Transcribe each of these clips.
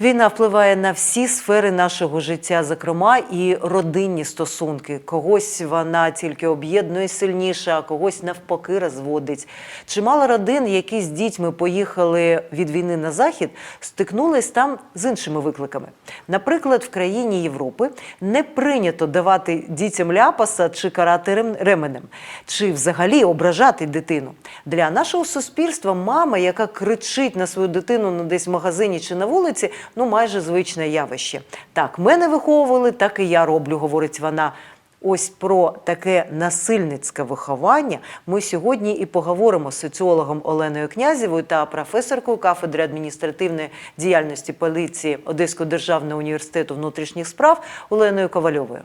Війна впливає на всі сфери нашого життя, зокрема і родинні стосунки. Когось вона тільки об'єднує сильніше, а когось навпаки розводить. Чимало родин, які з дітьми поїхали від війни на захід, стикнулись там з іншими викликами. Наприклад, в країні Європи не прийнято давати дітям ляпаса чи карати ременем, чи взагалі ображати дитину. Для нашого суспільства мама, яка кричить на свою дитину ну, десь в магазині чи на вулиці, ну майже звичне явище. Так, мене виховували, так і я роблю, говорить вона. Ось про таке насильницьке виховання ми сьогодні і поговоримо з соціологом Оленою Князєвою та професоркою кафедри адміністративної діяльності поліції Одеського державного університету внутрішніх справ Оленою Ковальовою.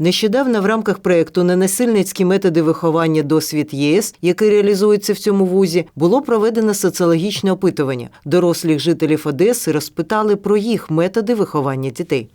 Нещодавно в рамках проєкту Ненасильницькі методи виховання досвід ЄС, який реалізується в цьому вузі, було проведено соціологічне опитування. Дорослих жителів Одеси розпитали про їх методи виховання дітей.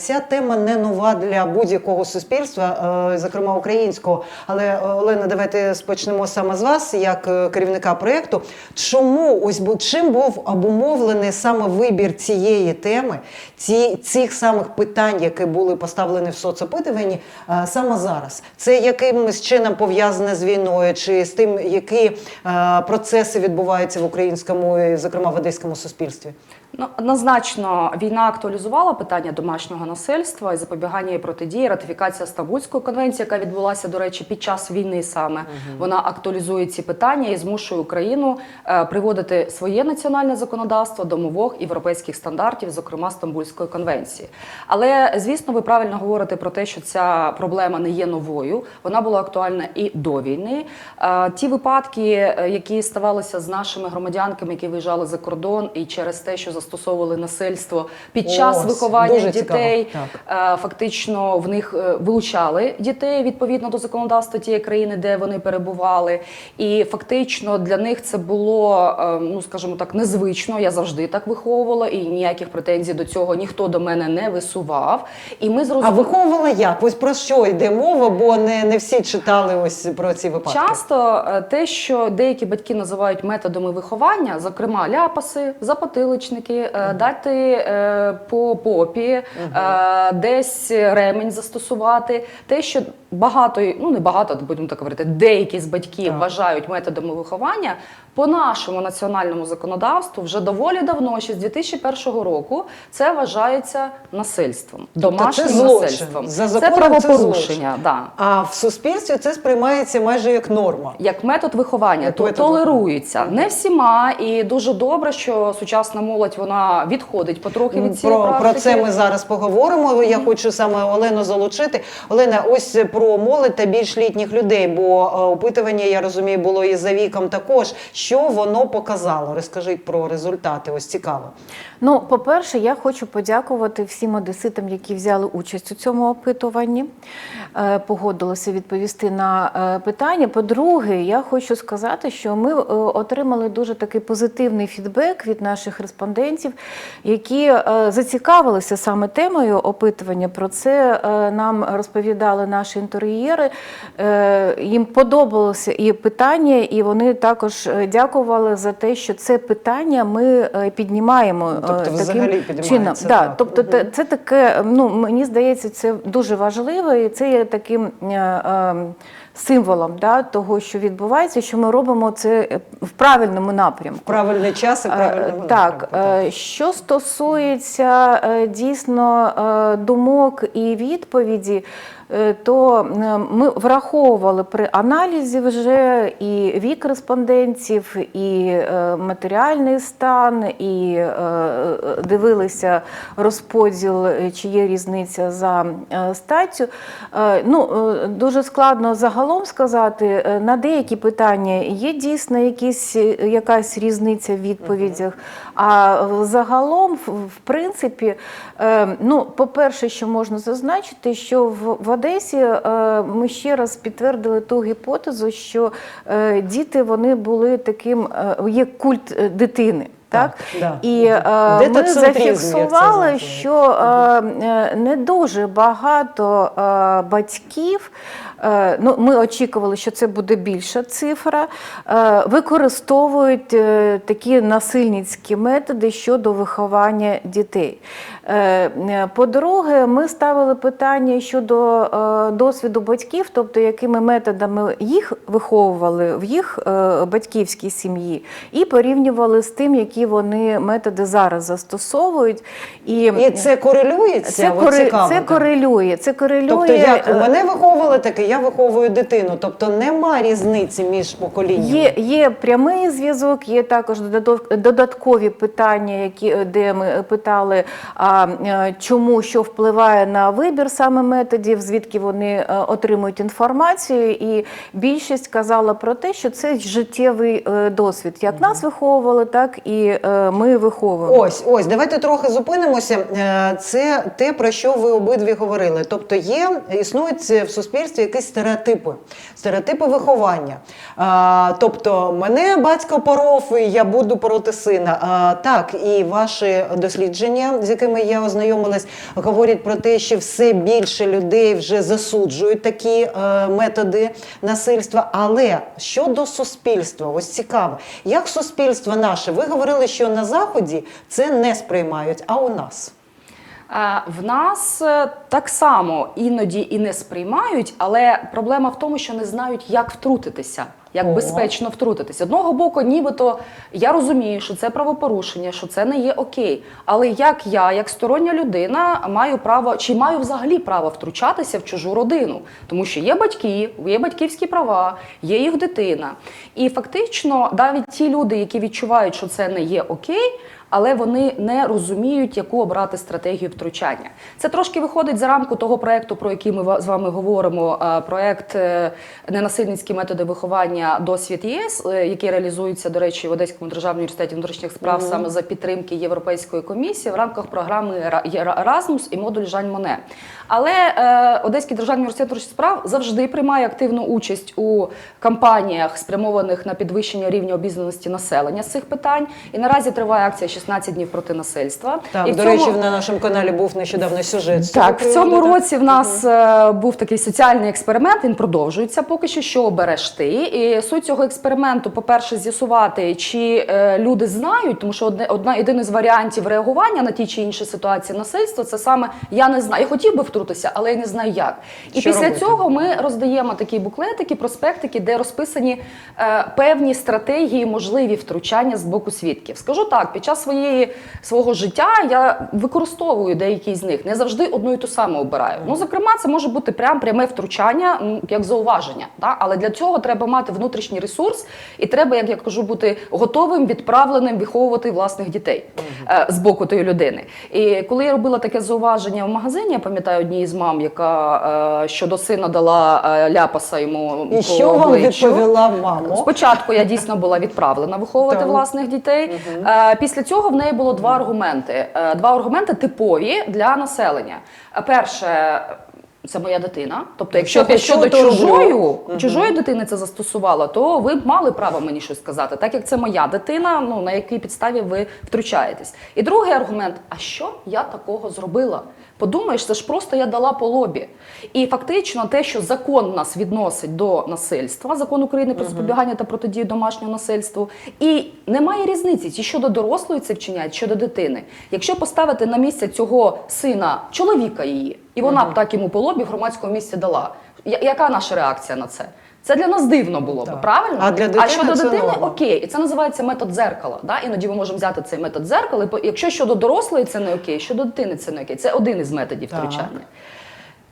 Ця тема не нова для будь-якого суспільства, е, зокрема українського. Але е, Олена, давайте спочнемо саме з вас, як е, керівника проєкту. Чому ось чим був обумовлений саме вибір цієї теми, ці, цих самих питань, які були поставлені в соцопитуванні, саме зараз? Це якимось чином пов'язане з війною, чи з тим, які процеси відбуваються в українському, зокрема в одеському суспільстві? Ну, однозначно, війна актуалізувала питання домашнього насильства і запобігання і протидії. Ратифікація Стамбульської конвенції, яка відбулася, до речі, під час війни саме вона актуалізує ці питання і змушує Україну е, приводити своє національне законодавство до мовок європейських стандартів, зокрема Стамбульської конвенції. Але звісно, ви правильно говорите про те, що ця проблема не є новою. Вона була актуальна і до війни. Е, Ті випадки, е, які ставалися з нашими громадянками, які виїжджали за кордон, і через те, що застосовували насильство під час Ось, виховання дуже дітей, цікаво. е, фактично в них е, вилучали дітей відповідно до законодавства тієї країни, де вони перебували. І фактично для них це було, е, ну скажімо так, незвично. Я завжди так виховувала, і ніяких претензій до цього ніхто до мене не висував. І ми А зрозуміли. виховувала як? Ось про що йде мова, бо не, не всі читали ось про ці випадки. Часто те, що деякі батьки називають методами виховання, зокрема ляпаси, запотиличники, е, дати е, по попі, е, десь ремень застосувати. Те, що багато, ну не багато, будемо так говорити, деякі з батьків Так. вважають методами виховання. По нашому національному законодавству вже доволі давно, ще з 2001 року, це вважається насильством, домашнім Тобто це насильством. За це законом це правопорушення. да. А в суспільстві це сприймається майже як норма. як метод виховання, Як то метод толерується не всіма, і дуже добре, що сучасна молодь вона відходить потрохи від цієї Про, про це ми зараз поговоримо. Я хочу саме Олену залучити. Олена, ось про молодь та більш літніх людей, бо е, опитування, я розумію, було і за віком також. Що воно показало? Розкажіть про результати. Ось цікаво. Ну, по-перше, я хочу подякувати всім одеситам, які взяли участь у цьому опитуванні, е, погодилися відповісти на е, питання. По-друге, я хочу сказати, що ми отримали дуже такий позитивний фідбек від наших респондентів, які зацікавилися саме темою опитування. Про це нам розповідали наші інтер'єри. Е, Їм подобалося і питання, і вони також е, дякували за те, що це питання ми е, піднімаємо. е, Тобто таким чином. так. Тобто, те- це таке, ну мені здається, це дуже важливо, і це є таким символом да, того, що відбувається, що ми робимо це в правильному напрямку. Правильний час і Е, правильно Так, е, що стосується дійсно думок і відповіді, то е, ми враховували при аналізі вже і вік респондентів, і е, матеріальний стан, і е, е, дивилися розподіл, е, чи є різниця за е, статтю. Е, Ну, е, дуже складно загалом сказати. Е, На деякі питання є дійсно якісь, е, якась різниця в відповідях. А загалом, в- принципі, е, ну, по-перше, що можна зазначити, що в Одесі е, ми ще раз підтвердили ту гіпотезу, що е, діти вони були таким, е, є культ дитини. Так, так і е, ми зафіксували, що е, не дуже багато е, батьків. Е, Ну, ми очікували, що це буде більша цифра. е, Використовують е, такі насильницькі методи щодо виховання дітей. По-друге, ми ставили питання щодо досвіду батьків, тобто якими методами їх виховували в їх батьківській сім'ї, і порівнювали з тим, які вони методи зараз застосовують. І, І це корелюється? це, корелює. Це корелює Тобто, як мене виховували, так і я виховую дитину. Тобто нема різниці між поколіннями. Є, є прямий зв'язок, є також додаткові питання, які, де ми питали, а, е, чому що впливає на вибір саме методів, звідки вони е, отримують інформацію. І більшість казала про те, що це життєвий е, досвід. Як нас виховували, так і е, ми виховуємо. Ось, ось, давайте трохи зупинимося. Е, Це те, про що ви обидві говорили. Тобто є, існують в суспільстві якісь стереотипи, стереотипи виховання. А, Тобто, мене батько поров, і я буду проти сина. А, Так, і ваші дослідження, з якими я ознайомилась, говорять про те, що все більше людей вже засуджують такі е, методи насильства. Але щодо суспільства, ось цікаво, як суспільство наше, ви говорили, що на заході це не сприймають, а у нас. Е, В нас е, так само іноді і не сприймають, але проблема в тому, що не знають, як втрутитися, як О. безпечно втрутитися. Одного боку, нібито я розумію, що це правопорушення, що це не є окей. Але як я, як стороння людина, маю право чи маю взагалі право втручатися в чужу родину, тому що є батьки, є батьківські права, є їх дитина. І фактично, навіть ті люди, які відчувають, що це не є окей але вони не розуміють, яку обрати стратегію втручання. Це трошки виходить за рамку того проекту, про який ми з вами говоримо. е, Проект е, ненасильницькі методи виховання досвід ЄС, е, який реалізується, до речі, в Одеському державному університеті внутрішніх справ саме за підтримки Європейської комісії в рамках програми Erasmus і модуль Жань Моне. Але Одеський державний університет внутрішніх справ завжди приймає активну участь у кампаніях, спрямованих на підвищення рівня обізнаності населення з цих питань. І наразі триває акція «16 днів проти насильства. Так, і до цьому- речі, на нашому каналі був нещодавно сюжет. так, в цьому році в нас е, був такий соціальний експеримент. Він продовжується поки що. Що обереш ти? І суть цього експерименту, по-перше, з'ясувати, чи е, люди знають, тому що одне одна єдиний з варіантів реагування на ті чи інші ситуації насильства це саме я не знаю. Я хотів би втрутитися, але я не знаю як. І Що після робити? цього ми роздаємо такі буклетики, проспектики, де розписані е, певні стратегії, можливі втручання з боку свідків. Скажу так, під час своєї свого життя я використовую деякі з них, не завжди одну і ту саму обираю. Ну, зокрема, це може бути прям пряме втручання, ну, як зауваження. Да? Але для цього треба мати внутрішній ресурс, і треба, як я кажу, бути готовим, відправленим виховувати власних дітей е, з боку тої людини. І коли я робила таке зауваження в магазині, я пам'ятаю одній з мам, яка е, щодо сина дала е, ляпаса йому І по що вам обличчю. відповіла мама? Спочатку я дійсно була відправлена виховувати Так. власних дітей. Е, Після цього в неї було два аргументи. Е, Два аргументи типові для населення. Е, Перше. Це моя дитина. Тобто, якщо б я щодо чужою, чужої дитини це застосувала, то ви б мали право мені щось сказати. Так як це моя дитина, ну на якій підставі ви втручаєтесь. І другий аргумент: а що я такого зробила? Подумаєш, це ж просто я дала по лобі. І фактично, те, що закон нас відносить до насильства, закон України про запобігання та протидію домашнього насильству, і немає різниці, чи щодо дорослої це вчиняють, щодо дитини. Якщо поставити на місце цього сина чоловіка її, і вона б так йому по лобі в громадському місці дала. Я- Яка наша реакція на це? Це для нас дивно було б, Так. правильно? А для дитини щодо це дитини норма. окей, і це називається метод дзеркала. Да? Іноді ми можемо взяти цей метод дзеркала. і Якщо щодо дорослої це не окей, щодо дитини це не окей. Це один із методів Так. втручання.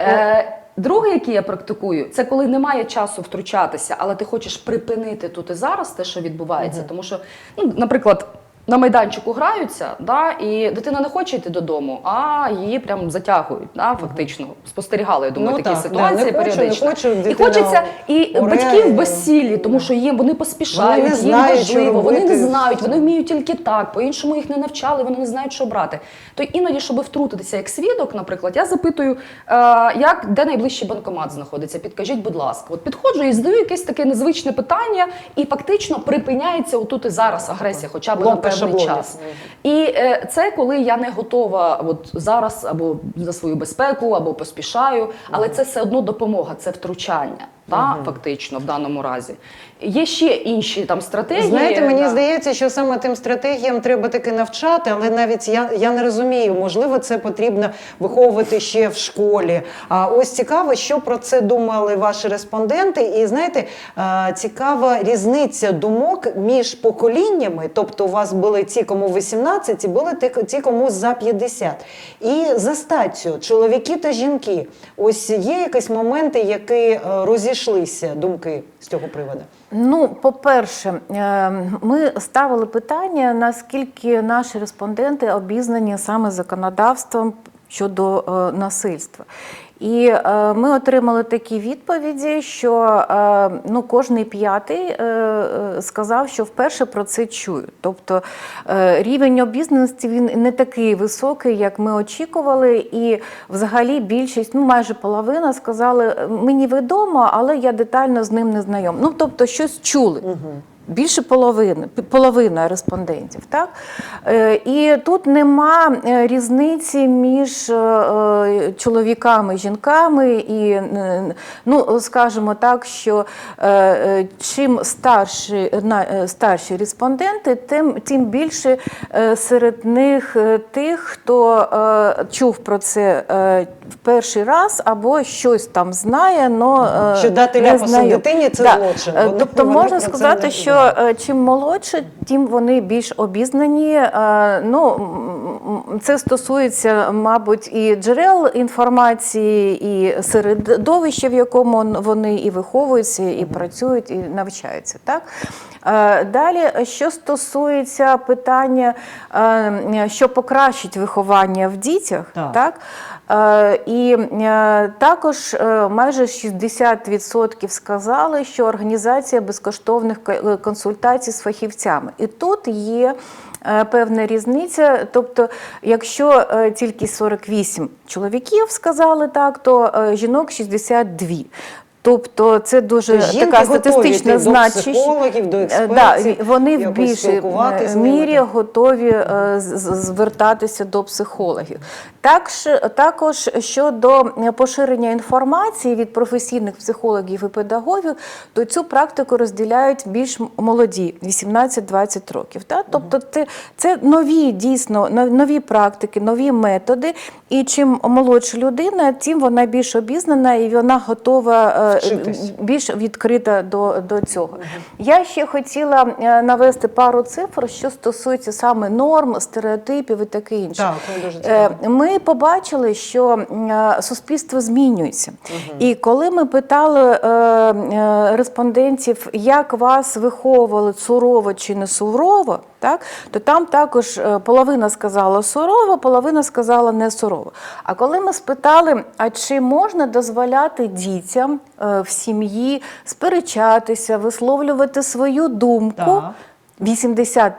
Е, Другий, який я практикую, це коли немає часу втручатися, але ти хочеш припинити тут і зараз те, що відбувається. Тому що, ну, наприклад, на майданчику граються, да, і дитина не хоче йти додому, а її прям затягують. Да, фактично спостерігали, я думаю, Ну такі так, да, ситуації не хочу, не хочу, і хочеться, і оре, батьки в і- безсіллі, тому що їм вони поспішають, Вони їм знають, важливо, вони не знають, вони вміють тільки так, по-іншому їх не навчали, вони не знають, що брати. То іноді, щоб втрутитися як свідок, наприклад, я запитую, е, як де найближчий банкомат знаходиться. Підкажіть, будь ласка, от підходжу і задаю якесь таке незвичне питання, і фактично припиняється отут і зараз агресія, хоча б на Ломка певний час. І е, це коли я не готова от зараз або за свою безпеку, або поспішаю, але це все одно допомога, це втручання. Та, фактично в даному разі є ще інші там стратегії. Знаєте, мені да. здається, що саме тим стратегіям треба таки навчати, але навіть я, я не розумію, можливо, це потрібно виховувати ще в школі. А ось цікаво, що про це думали ваші респонденти. І знаєте, цікава різниця думок між поколіннями. Тобто, у вас були ті, кому 18, і були ті, кому за 50. І за статтю, чоловіки та жінки. Ось є якісь моменти, які е, розійшлися думки з цього приводу. Ну, по-перше, е, ми ставили питання, наскільки наші респонденти обізнані саме законодавством щодо е, насильства. І е, ми отримали такі відповіді, що е, ну, кожний п'ятий сказав, що вперше про це чую. Тобто рівень обізнаності він не такий високий, як ми очікували. І взагалі більшість, ну майже половина, сказали, мені відомо, але я детально з ним не знайом. Ну тобто, щось чули. Більше половини, половина респондентів, так? Е, І тут нема е, різниці між е, чоловіками і жінками, і ну, скажімо так, що чим старші, старші респонденти, тим, тим більше серед них тих, хто чув про це в перший раз або щось там знає, но Що дати не ляпасу дитині – це Да. злочин. Тобто можна сказати, не що е, чим молодше, тим вони більш обізнані. Е, Ну, це стосується, мабуть, і джерел інформації, і середовища, в якому вони і виховуються, і працюють, і навчаються. Так? Е, Далі, що стосується питання, е, що покращить виховання в дітях, Так. так? Е, І е, також е, майже 60% сказали, що організація безкоштовних ко- консультацій з фахівцями. І тут є певна різниця. Тобто, якщо тільки 48 чоловіків сказали так, то жінок 62. Тобто це дуже жінки така статистична до психологів, до Е, Да, вони в більшій е, мірі готові е, звертатися до психологів. Також, також щодо поширення інформації від професійних психологів і педагогів, то цю практику розділяють більш молоді 18-20 років. Так? Тобто це, це нові дійсно нові практики, нові методи. І чим молодша людина, тим вона більш обізнана і вона готова е, Вчитись. більш відкрита до, до цього. Я ще хотіла е, навести пару цифр, що стосується саме норм, стереотипів і таке інше. Так, дуже Е, цікаво. Ми побачили, що е, суспільство змінюється. І коли ми питали е, е, респондентів, як вас виховували сурово чи не сурово, так, то там також е, половина сказала сурово, половина сказала не сурово. А коли ми спитали, а чи можна дозволяти дітям е, в сім'ї сперечатися, висловлювати свою думку, Так. 80%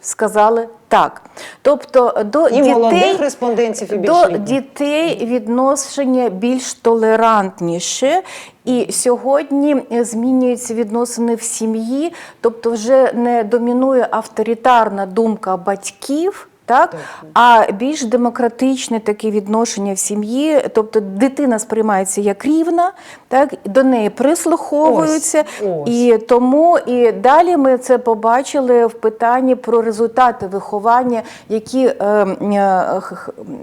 сказали так. Тобто до І дітей молодих респондентів, і до дітей відношення більш толерантніше. І сьогодні е, змінюються відносини в сім'ї, тобто вже не домінує авторитарна думка батьків. Так, а більш демократичне таке відношення в сім'ї, тобто дитина сприймається як рівна, так до неї прислуховуються, Ось, ось. і тому і далі ми це побачили в питанні про результати виховання, які, е, е,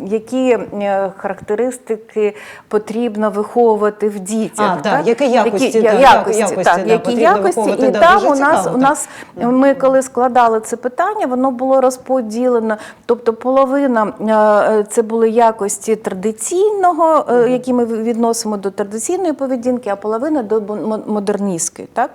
які е, характеристики потрібно виховувати в дітях. А, так, які якості, які, так, якості, якості, так, да, які якості. І да, там у нас, цікаво, у так. нас ми коли складали це питання, воно було розподілено. Тобто половина е, це були якості традиційного, е, які ми відносимо до традиційної поведінки, а половина до мо- модерністської. Так?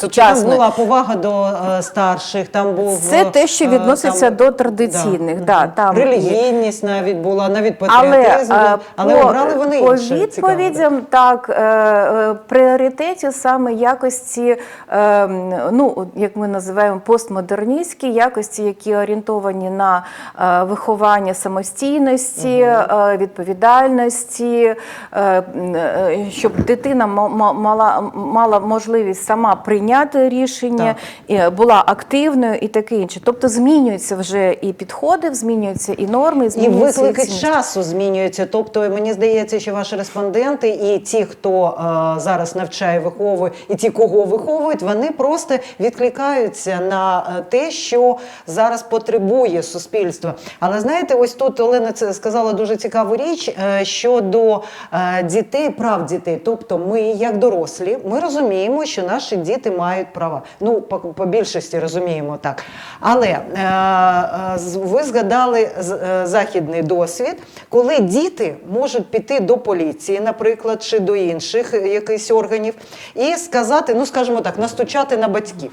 Тобто там була повага до е, старших, там був Це те, що е, відноситься там, до традиційних, да, там релігійність навіть була, навіть Але, патріотизм, е, але по, обрали вони по інше. цікаво, відповідям, так, е, е, пріоритеті саме якості, е, м, ну, як ми називаємо постмодерністські якості, які орієнтовані на е, виховання самостійності, е, відповідальності, е, м, е, щоб дитина ма- мала, мала можливість сама прийняти. Прийняти рішення, і була активною і таке інше. Тобто змінюються вже і підходи, змінюються і норми, І змінюються виклики цінності. часу змінюються. Тобто, мені здається, що ваші респонденти і ті, хто е, зараз навчає, виховує, і ті, кого виховують, вони просто відкликаються на е, те, що зараз потребує суспільство. Але знаєте, ось тут Олена це сказала дуже цікаву річ е, щодо е, дітей, прав дітей. Тобто, ми, як дорослі, ми розуміємо, що наші діти мають права. Ну, по, по більшості розуміємо так. Але е, е, ви згадали е, західний досвід, коли діти можуть піти до поліції, наприклад, чи до інших якихось органів, і сказати, ну скажімо так, настучати на батьків.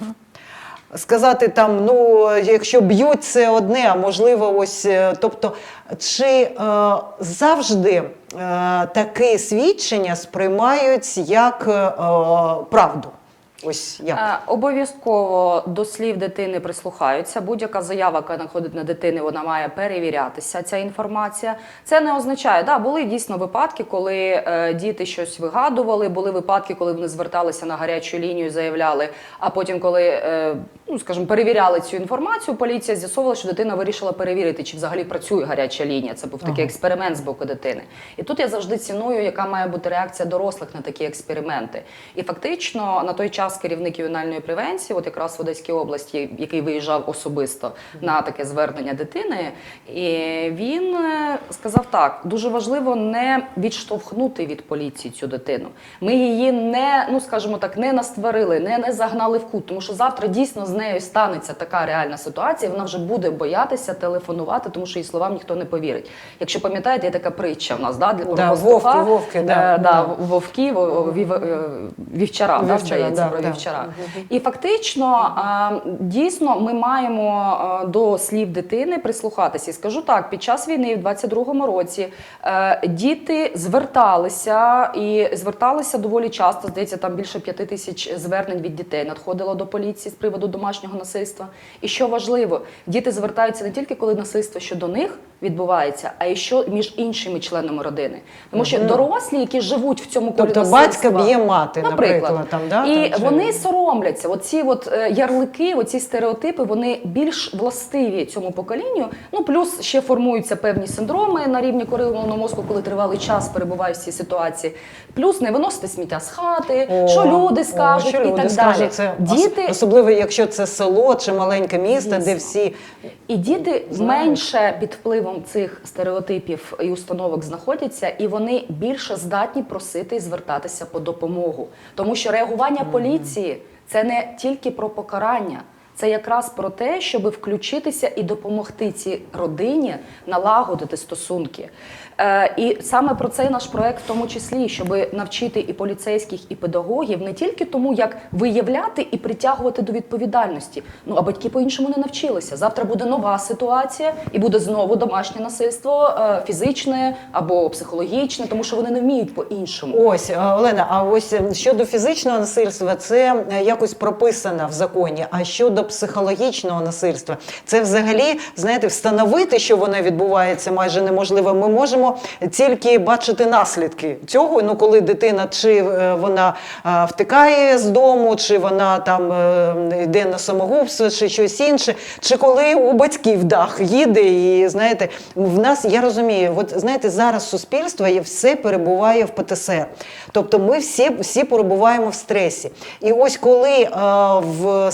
Сказати там, ну якщо б'ють, це одне, а можливо, ось е, тобто, чи е, завжди е, такі свідчення сприймають як е, правду? Ось як Е, Обов'язково до слів дитини прислухаються. Будь-яка заява, яка знаходить на дитини, вона має перевірятися. Ця інформація. Це не означає, да, були дійсно випадки, коли е, діти щось вигадували. Були випадки, коли вони зверталися на гарячу лінію, заявляли. А потім, коли е, ну скажімо, перевіряли цю інформацію, поліція з'ясовувала, що дитина вирішила перевірити, чи взагалі працює гаряча лінія. Це був такий експеримент з боку дитини. І тут я завжди ціную, яка має бути реакція дорослих на такі експерименти. І фактично на той час керівник ювенальної превенції, от якраз в Одеській області, який виїжджав особисто на таке звернення дитини, і він е, сказав так: дуже важливо не відштовхнути від поліції цю дитину. Ми її не, ну скажімо так, не настварили, не, не загнали в кут, тому що завтра дійсно з нею станеться така реальна ситуація. Вона вже буде боятися телефонувати, тому що її словам ніхто не повірить. Якщо пам'ятаєте, є така притча в нас да, для Да, вовки, вовки, да. е, да, вовки, вів- е, вівчара, Вівчара, здається, да, про да. вівчара. І фактично, дійсно, ми маємо до слів дитини прислухатися. І скажу так: під час війни, в 22-му році, е, діти зверталися і зверталися доволі часто. Здається, там більше п'яти тисяч звернень від дітей надходило до поліції з приводу домашнього насильства. І що важливо, діти звертаються не тільки коли насильство щодо них відбувається, а й що між іншими членами родини. Тому що дорослі, які живуть в цьому колі Тобто батька б'є мати, наприклад, там, да, і там, чи- вони соромляться. Оці от е, ярлики, оці стереотипи, вони більш властиві цьому поколінню. Ну плюс ще формуються певні синдроми на рівні корилового мозку, коли тривалий час перебуваєш в цій ситуації. Плюс не виносити сміття з хати, О, що люди о, скажуть що і люди так скажуть, далі. Це Діти особливо, якщо це село чи маленьке місто, де всі І діти Знаєш. менше під впливом цих стереотипів і установок знаходяться, і вони більше здатні просити і звертатися по допомогу. Тому що реагування поліції це не тільки про покарання. Це якраз про те, щоб включитися і допомогти цій родині налагодити стосунки. Е, і саме про цей наш проект, в тому числі, щоб навчити і поліцейських, і педагогів не тільки тому, як виявляти і притягувати до відповідальності. Ну а батьки по-іншому не навчилися. Завтра буде нова ситуація, і буде знову домашнє насильство, е, фізичне або психологічне, тому що вони не вміють по-іншому. Ось е, Олена, а ось е, щодо фізичного насильства, це якось прописано в законі. А щодо психологічного насильства, це взагалі знаєте, встановити, що воно відбувається, майже неможливо. Ми можемо тільки бачити наслідки цього. Ну коли дитина чи е, вона е, втикає з дому, чи вона там е, йде на самогубство, чи щось інше, чи коли у батьків дах їде, і знаєте, в нас я розумію, от знаєте, зараз суспільство є все перебуває в ПТСР. Тобто ми всі, всі перебуваємо в стресі. І ось коли е, в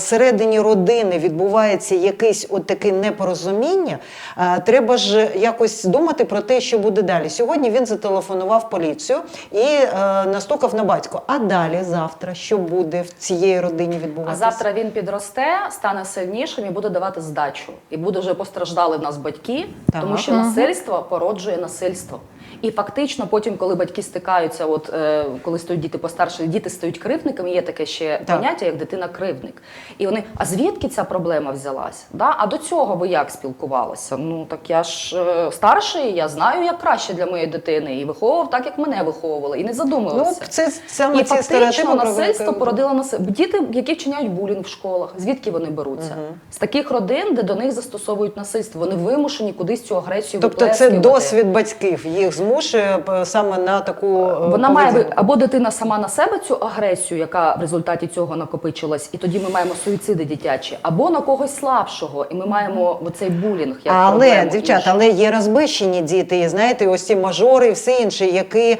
родини відбувається якесь от таке непорозуміння, е, треба ж якось думати про те, що буде далі. Сьогодні він зателефонував поліцію і е, настукав на батько. А далі завтра що буде в цієї родині А завтра він підросте, стане сильнішим і буде давати здачу. І буде вже постраждали в нас батьки, Так. тому що насильство породжує насильство. І фактично, потім, коли батьки стикаються, от е, коли стають діти постарше, діти стають кривдниками, є таке ще Так. поняття, як дитина-кривдник. І вони, а звідки ця проблема взялась? Да? А до цього ви як спілкувалися? Ну так я ж е, старший, я знаю, як краще для моєї дитини, і виховував так, як мене виховували, і не Ну, задумувався. це саме І фактично насильство породило насильство. Діти, які вчиняють булінг в школах, звідки вони беруться? З таких родин, де до них застосовують насильство. Вони вимушені кудись цю агресію Тобто це досвід батьків їх змушує е, саме на таку е, Вона має або дитина сама на себе цю агресію, яка в результаті цього накопичилась, і тоді ми маємо суїциди дитячі, або на когось слабшого, і ми маємо оцей булінг. Як Але дівчата, але є розбищені діти, і знаєте, ось ці мажори і все інше, які е,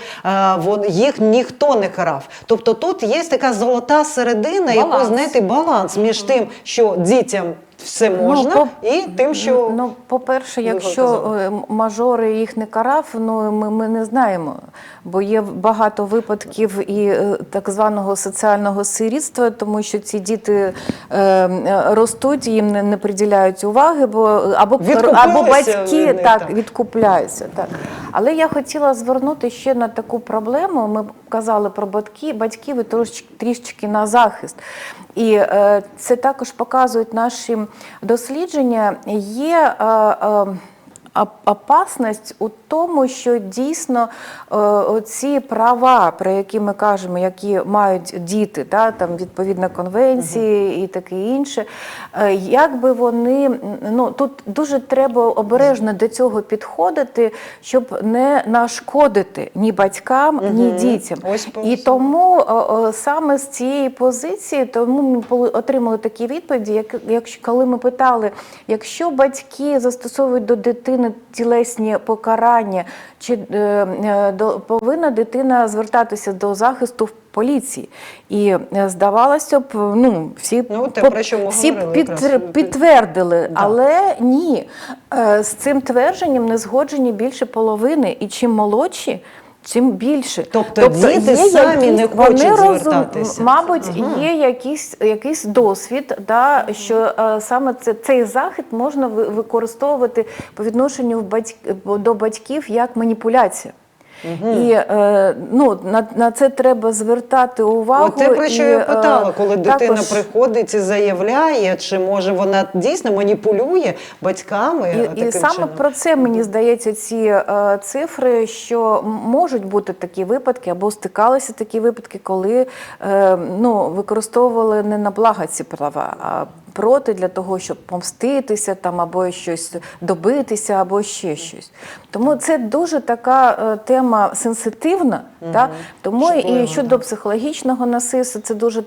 вон, їх ніхто не карав. Тобто тут є така золота середина, яку знаєте, баланс між тим, що дітям все можна, по- і тим, що Ну, по-перше, якщо казали. е, мажори їх не карав, ну ми, ми не знаємо. Бо є багато випадків і е, так званого соціального сирітства, тому що ці діти е, ростуть, їм не, не приділяють уваги, бо або, або батьки від них, так, так. відкупляються. Так. Але я хотіла звернути ще на таку проблему. Ми казали про батьки, батьків і трошечки трішечки на захист. І е, це також показують наші дослідження. Є е, е, опасність у тому, що дійсно е, оці права, про які ми кажемо, які мають діти, да, там відповідно конвенції і таке інше, е, як би вони ну тут дуже треба обережно до цього підходити, щоб не нашкодити ні батькам, ні дітям. Ось І тому саме з цієї позиції, тому ми отримали такі відповіді, як, якщо коли ми питали, якщо батьки застосовують до дитини тілесні покарання, чи е, е, до, повинна дитина звертатися до захисту в поліції? І е, здавалося б, ну всі Ну, те, по- про що ми всі говорили під- якраз. підтвердили, Да. але ні, з цим твердженням не згоджені більше половини, і чим молодші. Чим більше, Тобто діти є самі не вони хочуть розум- звертатися. Мабуть, є якийсь, якийсь досвід, да, що е, саме це, цей захід можна ви- використовувати по відношенню в батьк, до батьків як маніпуляція. І е, ну, на, на це треба звертати увагу. От те, про що і, я е, питала, коли дитина приходить і заявляє, чи може вона дійсно маніпулює батьками І, таким і саме чином? про це мені здається ці е, цифри, що можуть бути такі випадки, або стикалися такі випадки, коли е, ну, використовували не на благо ці права, а проти для того, щоб помститися там або щось добитися, або ще щось. Тому це дуже така е, тема сенситивна. Та? Тому Чутлива, і щодо психологічного насильства це дуже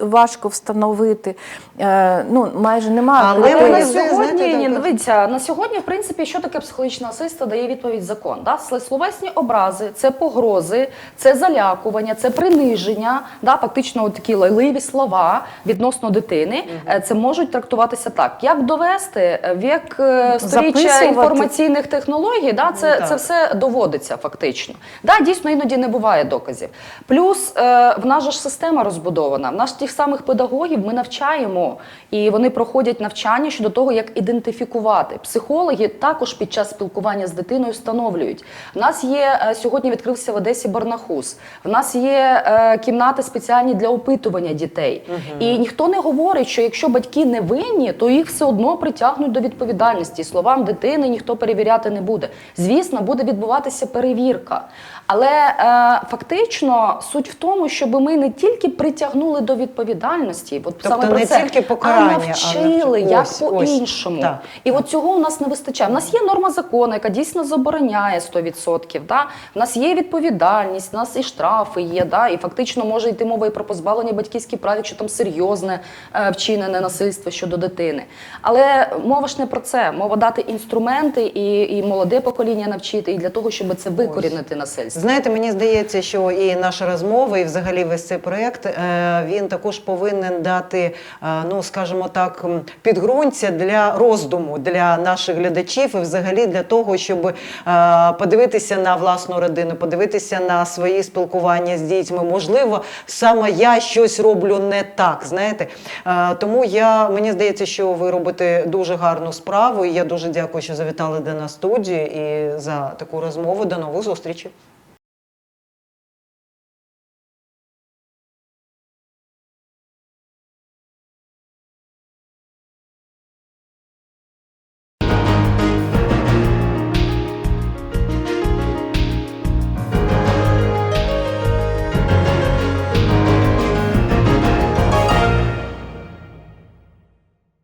важко встановити. Е, ну, майже немає Але Але на сьогодні, знаєте, ні, дивіться, на сьогодні, в принципі, що таке психологічне насильство, дає відповідь закон. Да? Словесні образи, це погрози, це залякування, це приниження, да? фактично такі лайливі слова відносно дитини. Е, Це можуть трактуватися так. Як довести Е, вік е, сторіччя інформаційних технологій, да? це, Ну, це все доводиться фактично. Да, дійсно, іноді не буває доказів. Плюс е, в нас же ж система розбудована. В нас тих самих педагогів ми навчаємо, і вони проходять навчання щодо того, як ідентифікувати. Психологи також під час спілкування з дитиною встановлюють. В нас є е, сьогодні відкрився в Одесі Барнахус. В нас є е, кімнати спеціальні для опитування дітей. І ніхто не говорить, що якщо батьки не винні, то їх все одно притягнуть до відповідальності. Словам дитини ніхто перевіряти не буде. Звісно, буде відбуватися перевірка. Але е, фактично суть в тому, щоб ми не тільки притягнули до відповідальності, от Тобто саме про не це, тільки покарання, а а навчили, навч- як по-іншому. так. І от цього у нас не вистачає. У нас є норма закону, яка дійсно забороняє 100%. Да? У нас є відповідальність, у нас і штрафи є, да? і фактично може йти мова і про позбавлення батьківських прав, якщо там серйозне е, вчинене насильство щодо дитини. Але мова ж не про це. Мова дати інструменти і, і молоде покоління навчити, і для того, щоб це викорінити насильство. Знаєте, мені здається, що і наша розмова, і взагалі весь цей проєкт, е, він також повинен дати, е, ну скажімо так, підґрунтя для роздуму для наших глядачів, і взагалі для того, щоб е, подивитися на власну родину, подивитися на свої спілкування з дітьми. Можливо, саме я щось роблю не так. Знаєте, тому я мені здається, що ви робите дуже гарну справу. І я дуже дякую, що завітали до нас студії і за таку розмову. До нових зустрічей.